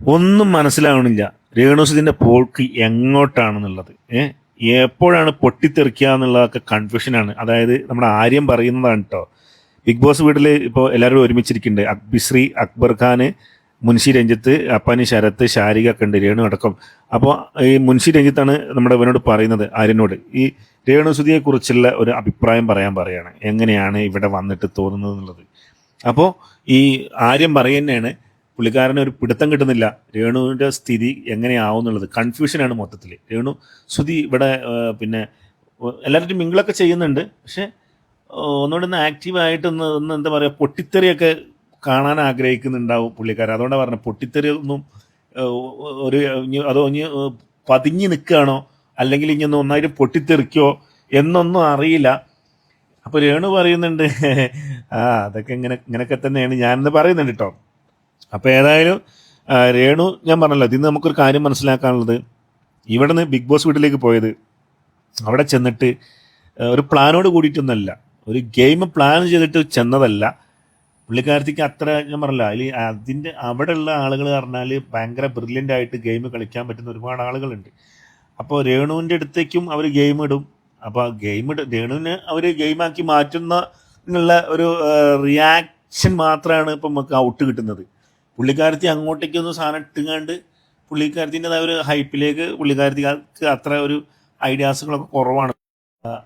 ഒന്നും മനസ്സിലാവണില്ല. രേണുസുതിന്റെ പോൾക്ക് എങ്ങോട്ടാണെന്നുള്ളത്. ഏഹ് എപ്പോഴാണ് പൊട്ടിത്തെറിക്കുക എന്നുള്ളതൊക്കെ കൺഫ്യൂഷനാണ് അതായത് നമ്മുടെ ആര്യം പറയുന്നതാണ് കേട്ടോ ബിഗ് ബോസ് വീട്ടിൽ ഇപ്പോൾ എല്ലാവരും ഒരുമിച്ചിരിക്കുന്നുണ്ട്. അക്ബിശ്രീ അക്ബർ ഖാന് മുൻഷി രഞ്ജിത്ത് അപ്പാനി ശരത്ത് ഷാരിക ഒക്കെ ഉണ്ട് രേണു അടക്കം. അപ്പോൾ ഈ മുൻഷി രഞ്ജിത്താണ് നമ്മുടെ ഇവനോട് പറയുന്നത് ആര്യനോട്. ഈ രേണുസുതിയെ കുറിച്ചുള്ള ഒരു അഭിപ്രായം പറയാൻ പറയാണ്. എങ്ങനെയാണ് ഇവിടെ വന്നിട്ട് തോന്നുന്നത് എന്നുള്ളത്. അപ്പോൾ ഈ ആര്യം പറയുന്നതാണ് പുള്ളിക്കാരന് ഒരു പിടുത്തം കിട്ടുന്നില്ല. രേണുവിന്റെ സ്ഥിതി എങ്ങനെയാവും എന്നുള്ളത്. കൺഫ്യൂഷനാണ് മൊത്തത്തിൽ രേണു ശ്രുതി ഇവിടെ പിന്നെ എല്ലാവരും മിങ്കിളൊക്കെ ചെയ്യുന്നുണ്ട്. പക്ഷേ ഒന്നുകൂടെ ഒന്ന് ആക്റ്റീവായിട്ടൊന്ന് ഒന്ന് എന്താ പറയുക പൊട്ടിത്തെറിയൊക്കെ കാണാൻ ആഗ്രഹിക്കുന്നുണ്ടാവും പുള്ളിക്കാരൻ. അതുകൊണ്ടാണ് പറഞ്ഞത് പൊട്ടിത്തെറി ഒന്നും ഒരു അതോ ഇനി പതിഞ്ഞ് നിൽക്കുകയാണോ? അല്ലെങ്കിൽ ഇനി ഒന്ന് ഒന്നായിട്ട് പൊട്ടിത്തെറിക്കോ എന്നൊന്നും അറിയില്ല. അപ്പോൾ രേണു പറയുന്നുണ്ട് ആ അതൊക്കെ ഇങ്ങനെ ഇങ്ങനെയൊക്കെ തന്നെയാണ് ഞാനെന്ന് പറയുന്നുണ്ട് കേട്ടോ. അപ്പോൾ ഏതായാലും രേണു ഞാൻ പറഞ്ഞല്ലോ ഇതിന് നമുക്കൊരു കാര്യം മനസ്സിലാക്കാനുള്ളത്. ഇവിടെ നിന്ന് ബിഗ് ബോസ് വീട്ടിലേക്ക് പോയത് അവിടെ ചെന്നിട്ട് ഒരു പ്ലാനോട് കൂടിയിട്ടൊന്നല്ല ഒരു ഗെയിം പ്ലാൻ ചെയ്തിട്ട് ചെന്നതല്ല. പുള്ളിക്കാരത്തിക്ക് അത്ര ഞാൻ പറഞ്ഞില്ല അതിൽ അതിന്റെ അവിടെയുള്ള ആളുകൾ പറഞ്ഞാൽ ഭയങ്കര ബ്രില്യന്റ് ആയിട്ട് ഗെയിം കളിക്കാൻ പറ്റുന്ന ഒരുപാട് ആളുകളുണ്ട്. അപ്പോൾ രേണുവിന്റെ അടുത്തേക്കും അവർ ഗെയിം ഇടും. അപ്പോൾ ഗെയിം ഇട രേണുവിനെ അവർ ഗെയിമാക്കി മാറ്റുന്ന എന്നുള്ള ഒരു റിയാക്ഷൻ മാത്രമാണ് ഇപ്പം നമുക്ക് ഔട്ട് കിട്ടുന്നത്. പുള്ളിക്കാരത്തി അങ്ങോട്ടേക്കൊന്ന് സാധനം ഇട്ടുകൊണ്ട് പുള്ളിക്കാരത്തിന്റെതായ ഒരു ഹൈപ്പിലേക്ക് പുള്ളിക്കാരത്തിക്ക് അത്ര ഒരു ഐഡിയാസുകളൊക്കെ കുറവാണ്.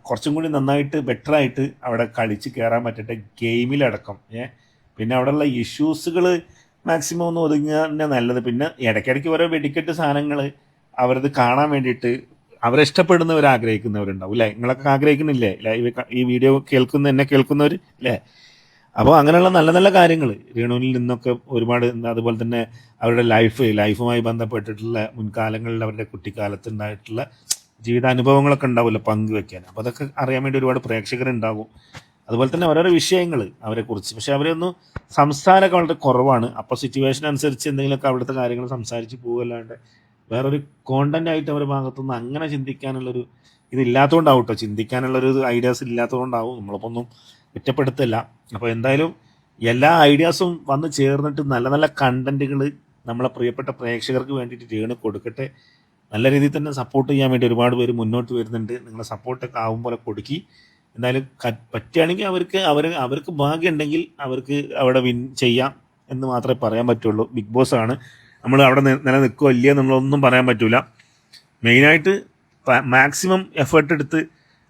കുറച്ചും കൂടി നന്നായിട്ട് ബെറ്റർ ആയിട്ട് അവിടെ കളിച്ച് കയറാൻ പറ്റട്ടെ ഗെയിമിലടക്കം. ഏ പിന്നെ അവിടെയുള്ള ഇഷ്യൂസുകൾ മാക്സിമം ഒന്ന് ഒതുങ്ങുക തന്നെ നല്ലത്. പിന്നെ ഇടയ്ക്കിടയ്ക്ക് ഓരോ വെടിക്കെട്ട് സാധനങ്ങൾ അവരത് കാണാൻ വേണ്ടിയിട്ട് അവരെ ഇഷ്ടപ്പെടുന്നവർ ആഗ്രഹിക്കുന്നവരുണ്ടാവും അല്ലേ? നിങ്ങളൊക്കെ ആഗ്രഹിക്കുന്നില്ലേ? ഈ വീഡിയോ കേൾക്കുന്ന എന്നെ കേൾക്കുന്നവർ അല്ലേ? അപ്പോൾ അങ്ങനെയുള്ള നല്ല നല്ല കാര്യങ്ങൾ രേണുവിൽ നിന്നൊക്കെ ഒരുപാട് അതുപോലെ തന്നെ അവരുടെ ലൈഫ് ലൈഫുമായി ബന്ധപ്പെട്ടിട്ടുള്ള മുൻകാലങ്ങളിൽ അവരുടെ കുട്ടിക്കാലത്ത് ഉണ്ടായിട്ടുള്ള ജീവിതാനുഭവങ്ങളൊക്കെ ഉണ്ടാവുമല്ലോ പങ്കുവെക്കാൻ. അപ്പോൾ അതൊക്കെ അറിയാൻ വേണ്ടി ഒരുപാട് പ്രേക്ഷകരുണ്ടാകും. അതുപോലെ തന്നെ ഓരോരോ വിഷയങ്ങൾ അവരെക്കുറിച്ച്. പക്ഷേ അവരൊന്നും സംസാരമൊക്കെ വളരെ കുറവാണ്. അപ്പോൾ സിറ്റുവേഷൻ അനുസരിച്ച് എന്തെങ്കിലുമൊക്കെ അവിടുത്തെ കാര്യങ്ങൾ സംസാരിച്ച് പോകുമല്ലാണ്ട് വേറൊരു കോണ്ടന്റ് ആയിട്ട് അവരുടെ ഭാഗത്തുനിന്ന് അങ്ങനെ ചിന്തിക്കാനുള്ളൊരു ഇതില്ലാത്തതുകൊണ്ടാവും കേട്ടോ ചിന്തിക്കാനുള്ളൊരു ഐഡിയാസ് ഇല്ലാത്തതുകൊണ്ടാവും. നമ്മളിപ്പോൾ ഒന്നും കുറ്റപ്പെടുത്തില്ല. അപ്പോൾ എന്തായാലും എല്ലാ ഐഡിയാസും വന്ന് ചേർന്നിട്ട് നല്ല നല്ല കണ്ടന്റുകൾ നമ്മളെ പ്രിയപ്പെട്ട പ്രേക്ഷകർക്ക് വേണ്ടിയിട്ട് രേണു കൊടുക്കട്ടെ. നല്ല രീതിയിൽ തന്നെ സപ്പോർട്ട് ചെയ്യാൻ വേണ്ടി ഒരുപാട് പേര് മുന്നോട്ട് വരുന്നുണ്ട്. നിങ്ങളെ സപ്പോർട്ടൊക്കെ ആവും പോലെ കൊടുക്കി. എന്തായാലും പറ്റുകയാണെങ്കിൽ അവർക്ക് അവർ അവർക്ക് ഭാഗ്യമുണ്ടെങ്കിൽ അവർക്ക് അവിടെ വിൻ ചെയ്യാം എന്ന് മാത്രമേ പറയാൻ പറ്റുള്ളൂ. ബിഗ് ബോസ് ആണ്. നമ്മൾ അവിടെ നിലനിൽക്കുക ഇല്ലയോ എന്നുള്ളതൊന്നും പറയാൻ പറ്റില്ല മെയിനായിട്ട് മാക്സിമം എഫേർട്ട് എടുത്ത്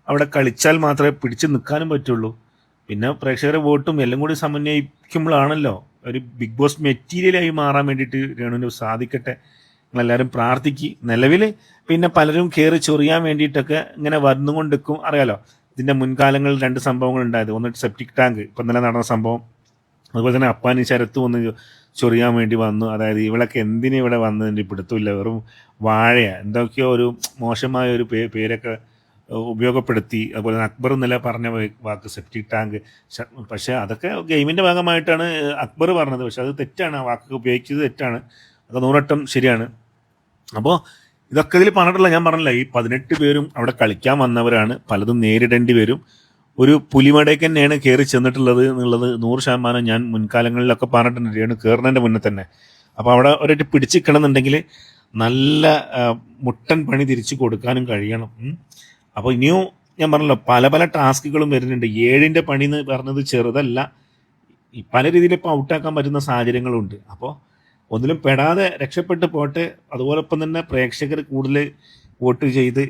അവിടെ കളിച്ചാൽ മാത്രമേ പിടിച്ചു നിൽക്കാനും പറ്റുള്ളൂ. പിന്നെ പ്രേക്ഷകരെ വോട്ടും എല്ലാം കൂടി സമന്വയിക്കുമ്പോഴാണല്ലോ ഒരു ബിഗ് ബോസ് മെറ്റീരിയലായി മാറാൻ വേണ്ടിയിട്ട് രേണുവിന് സാധിക്കട്ടെ. നിങ്ങളെല്ലാവരും പ്രാർത്ഥിക്കുക നിലവിൽ പിന്നെ പലരും കയറി ചൊറിയാൻ വേണ്ടിയിട്ടൊക്കെ ഇങ്ങനെ വന്നുകൊണ്ടിരിക്കും. അറിയാലോ ഇതിന്റെ മുൻകാലങ്ങളിൽ രണ്ട് സംഭവങ്ങൾ ഉണ്ടായത്. ഒന്ന് സെപ്റ്റിക് ടാങ്ക് ഇപ്പം ഇന്നലെ നടന്ന സംഭവം. അതുപോലെ തന്നെ അപ്പാനി ശരത്ത് വന്ന് ചൊറിയാൻ വേണ്ടി വന്നു. അതായത് ഇവളൊക്കെ എന്തിനു ഇവിടെ വന്നതിന്റെ പിടുത്തമില്ല. വെറും വാഴയാണ് എന്തൊക്കെയോ ഒരു മോശമായ ഒരു പേരൊക്കെ ഉപയോഗപ്പെടുത്തി. അതുപോലെ തന്നെ അക്ബർ എന്നല്ല പറഞ്ഞ വാക്ക് സെപ്റ്റിക് ടാങ്ക് പക്ഷേ അതൊക്കെ ഗെയിമിന്റെ ഭാഗമായിട്ടാണ് അക്ബർ പറഞ്ഞത്. പക്ഷേ അത് തെറ്റാണ്. ആ വാക്ക് ഉപയോഗിച്ചത് തെറ്റാണ്. അത് നൂറട്ടം ശരിയാണ്. അപ്പോൾ ഇതൊക്കെ ഇതിൽ പറഞ്ഞിട്ടുള്ള ഞാൻ പറഞ്ഞില്ല ഈ പതിനെട്ട് പേരും അവിടെ കളിക്കാൻ വന്നവരാണ്. പലതും നേരിടേണ്ടി വരും. ഒരു പുലിമടയ്ക്ക് തന്നെയാണ് കയറി ചെന്നിട്ടുള്ളത് എന്നുള്ളത് നൂറ് ശതമാനം ഞാൻ മുൻകാലങ്ങളിലൊക്കെ പറഞ്ഞിട്ടുണ്ട്. ഞാൻ കയറുന്നതിന്റെ മുന്നേ തന്നെ. അപ്പോൾ അവിടെ ഒരായിട്ട് പിടിച്ചിക്കണമെന്നുണ്ടെങ്കിൽ നല്ല മുട്ടൻ പണി തിരിച്ചു കൊടുക്കാനും കഴിയണം. അപ്പോൾ ഇനിയും ഞാൻ പറഞ്ഞല്ലോ പല പല ടാസ്കുകളും വരുന്നുണ്ട്. ഏഴിന്റെ പണി എന്ന് പറഞ്ഞത് ചെറുതല്ല. പല രീതിയിൽ ഇപ്പോൾ ഔട്ടാക്കാൻ പറ്റുന്ന സാഹചര്യങ്ങളുണ്ട്. അപ്പോൾ ഒന്നിലും പെടാതെ രക്ഷപ്പെട്ട് പോട്ടെ. അതുപോലൊപ്പം തന്നെ പ്രേക്ഷകർ കൂടുതൽ വോട്ട് ചെയ്ത്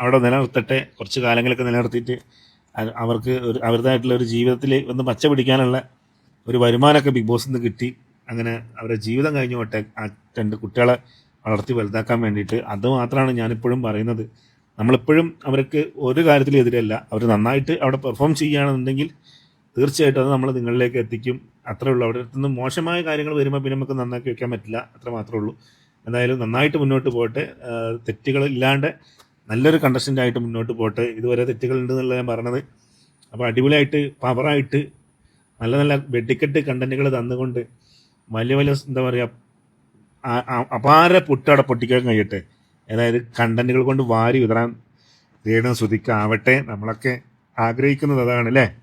അവിടെ നിലനിർത്തട്ടെ. കുറച്ച് കാലങ്ങളൊക്കെ നിലനിർത്തിയിട്ട് അവർക്ക് ഒരു അവരുടേതായിട്ടുള്ള ഒരു ജീവിതത്തിൽ ഒന്ന് പച്ച പിടിക്കാനുള്ള ഒരു വരുമാനമൊക്കെ ബിഗ് ബോസിൽ നിന്ന് കിട്ടി. അങ്ങനെ അവരുടെ ജീവിതം കഴിഞ്ഞു പോട്ടെ. ആ രണ്ട് കുട്ടികളെ വളർത്തി വലുതാക്കാൻ വേണ്ടിയിട്ട്. അത് മാത്രമാണ് ഞാനിപ്പോഴും പറയുന്നത്. നമ്മളിപ്പോഴും അവർക്ക് ഒരു കാര്യത്തിലും എതിരല്ല. അവർ നന്നായിട്ട് അവിടെ പെർഫോം ചെയ്യുകയാണെന്നുണ്ടെങ്കിൽ തീർച്ചയായിട്ടും അത് നമ്മൾ നിങ്ങളിലേക്ക് എത്തിക്കും. അത്രേ ഉള്ളൂ. അവിടെ നിന്ന് മോശമായ കാര്യങ്ങൾ വരുമ്പോൾ പിന്നെ നമുക്ക് നന്നാക്കി വെക്കാൻ പറ്റില്ല. അത്ര മാത്രമേ ഉള്ളൂ. എന്തായാലും നന്നായിട്ട് മുന്നോട്ട് പോട്ടെ തെറ്റുകൾ ഇല്ലാണ്ട് നല്ലൊരു കണ്ടസ്റ്റന്റ് ആയിട്ട് മുന്നോട്ട് പോട്ടെ ഇതുവരെ തെറ്റുകളുണ്ട് എന്നുള്ള ഞാൻ പറഞ്ഞത്. അപ്പോൾ അടിപൊളിയായിട്ട് പവറായിട്ട് നല്ല നല്ല വെടിക്കെട്ട് കണ്ടന്റുകൾ തന്നുകൊണ്ട് വലിയ വലിയ എന്താ പറയുക അപാര പുട്ടവിടെ പൊട്ടിക്കാൻ കഴിയട്ടെ. അതായത് കണ്ടന്റുകൾ കൊണ്ട് വാരി വിതറാൻ രേണു ശ്രുതിക്കാവട്ടെ നമ്മളൊക്കെ ആഗ്രഹിക്കുന്നത് അതാണ് അല്ലേ?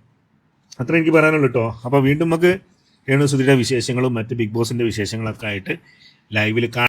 അത്ര എനിക്ക് പറയാനുള്ളൂ കേട്ടോ. അപ്പോൾ വീണ്ടും നമുക്ക് രേണു സുധിയുടെ വിശേഷങ്ങളും മറ്റ് ബിഗ് ബോസിന്റെ വിശേഷങ്ങളൊക്കെ ആയിട്ട് ലൈവിൽ കാണാം.